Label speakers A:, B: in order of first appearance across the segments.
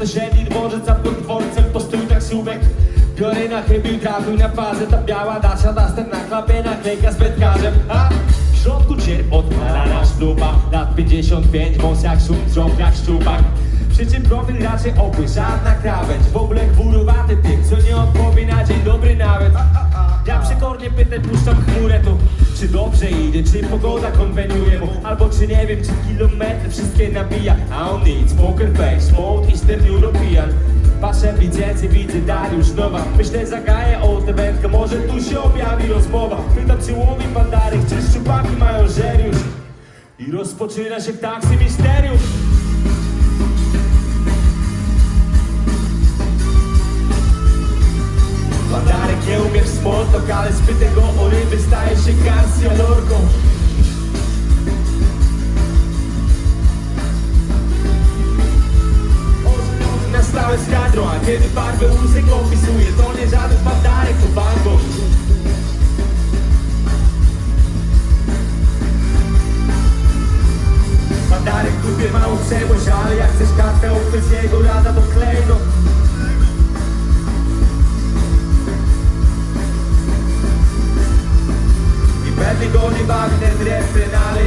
A: dworzec, a pod dworcem postój taksówek Biorę na chybił, trafił na fazę Ta biała dacia, duster na klapie, naklejka z wędkarzem. A w środku cierp odpalana szluba Lat 55, wąs jak szum, drąg jak szczupak. Przy czym profil raczej obły, żadna krawędź W ogóle gburowaty typ, co nie odpowie na Czy dobrze idzie, czy pogoda konweniuje mu Albo czy nie wiem, czy kilometry wszystkie nabija A on nic, poker face, mode Eastern European. Patrzę, widzę, widzę Dariusz Nowa. Myślę, zagaję o tę wędkę, może tu się objawi rozmowa. Pytam, czy łowi pandarek, czy szczupaki mają żeriusz? I rozpoczyna się w taksy misterium ryby staje się Garcia Lorką Oczy na stałe z kadrą, a kiedy barwę łzy opisuje To nie żaden pandarek, to bango Pandarek lubię małą przebłość, ale jak chcesz kartę ukryć jego rada to klejno I pewnie go nie bawi ten refren Ale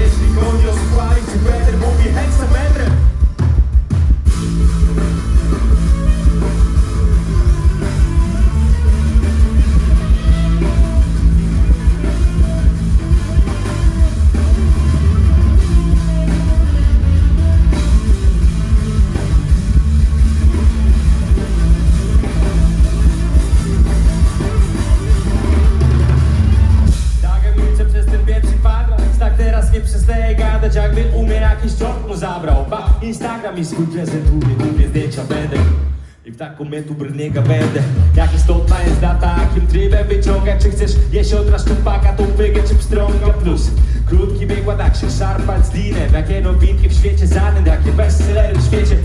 A: nie przestaje gadać jakby umie jakiś ciąg mu zabrał. Ba, Instagram mi swój prezentuje, lubię zdjęcia będę. I w taką metu brniega będę. Jak istotna jest data, jakim trybem wyciągać? Czy chcesz jeść od szczupaka, tą wygę czy pstrąga Plus krótki bieg tak się szarpać z linem. Jakie nowinki w świecie zanen, jakie bestsellery w świecie.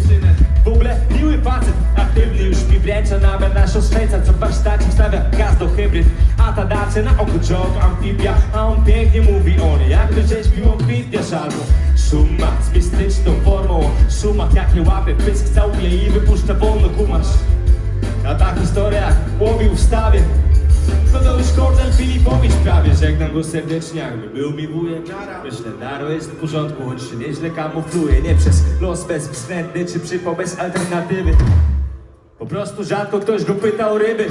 A: W ogóle miły facet, aktywny już mi wręcza Nawet siostrzeńca, co warsztacie wstawia gaz do hybryd A ta dace na oko joke, amfibia. A on pięknie mówi o niej, jak wyrzeźbił on kwitniarz albo Szuma z mistyczną formą Szumak jak nie łapie, pysk całuje i wypuszcza wolno kumasz A ta historia łowił w stawie. No to już Kornel Filipowicz prawie. Żegnam go serdecznie, jakby był mi wujek. Myślę, Daro jest w porządku, choć się nieźle kamufluje. Nie przez los bezwzględny, czy przypał bez alternatywy Po prostu rzadko ktoś go pyta o ryby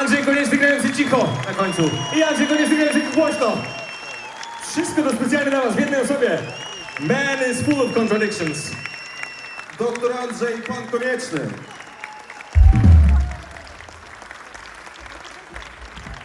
A: Andrzej Konieczny grający cicho na końcu i Andrzej Konieczny grający głośno. Wszystko to specjalnie dla was w jednej osobie. Man is full of contradictions.
B: Doktor Andrzej, pan konieczny.